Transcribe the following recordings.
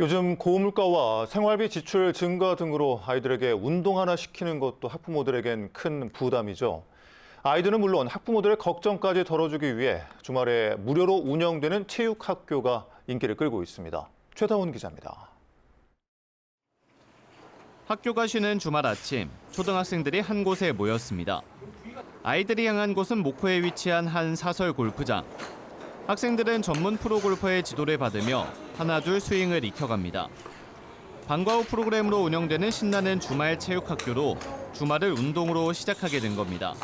요즘 고물가와 생활비 지출 증가 등으로 아이들에게 운동 하나 시키는 것도 학부모들에겐 큰 부담이죠. 아이들은 물론 학부모들의 걱정까지 덜어주기 위해 주말에 무료로 운영되는 체육학교가 인기를 끌고 있습니다. 최다원 기자입니다. 학교가 쉬는 주말 아침, 초등학생들이 한 곳에 모였습니다. 아이들이 향한 곳은 목포에 위치한 한 사설 골프장. 학생들은 전문 프로 골퍼의 지도를 받으며 하나 둘 스윙을 익혀갑니다. 방과 후 프로그램으로 운영되는 신나는 주말 체육학교로 주말을 운동으로 시작하게 된 겁니다.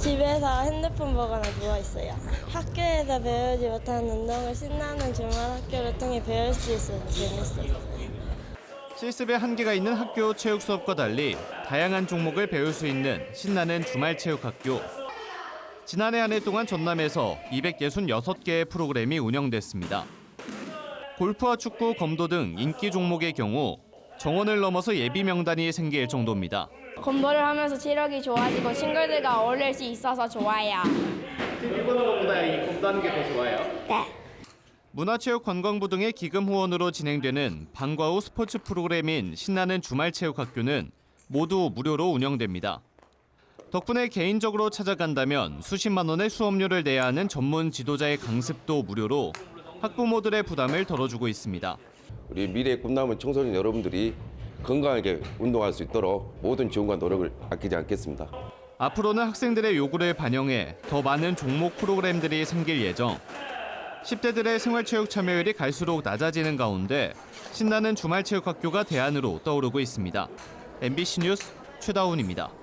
집에서 핸드폰 보거나 누워 있어요. 학교에서 배우지 못한 운동을 신나는 주말 학교를 통해 배울 수 있어서 재밌었어요. 실습에 한계가 있는 학교 체육 수업과 달리 다양한 종목을 배울 수 있는 신나는 주말 체육 학교. 지난해 한 해 동안 전남에서 266개의 프로그램이 운영됐습니다. 골프와 축구, 검도 등 인기 종목의 경우 정원을 넘어서 예비 명단이 생길 정도입니다. 공부를 하면서 체력이 좋아지고 친구들과 어울릴 수 있어서 좋아요. 일본어보다 이 검도하는 게 더 좋아요? 네. 문화체육관광부 등의 기금 후원으로 진행되는 방과 후 스포츠 프로그램인 신나는 주말 체육학교는 모두 무료로 운영됩니다. 덕분에 개인적으로 찾아간다면 수십만 원의 수업료를 내야 하는 전문 지도자의 강습도 무료로 학부모들의 부담을 덜어주고 있습니다. 우리 미래의 꿈남은 청소년 여러분들이 건강하게 운동할 수 있도록 모든 지원과 노력을 아끼지 않겠습니다. 앞으로는 학생들의 요구를 반영해 더 많은 종목 프로그램들이 생길 예정. 10대들의 생활체육 참여율이 갈수록 낮아지는 가운데 신나는 주말체육학교가 대안으로 떠오르고 있습니다. MBC 뉴스 최다운입니다.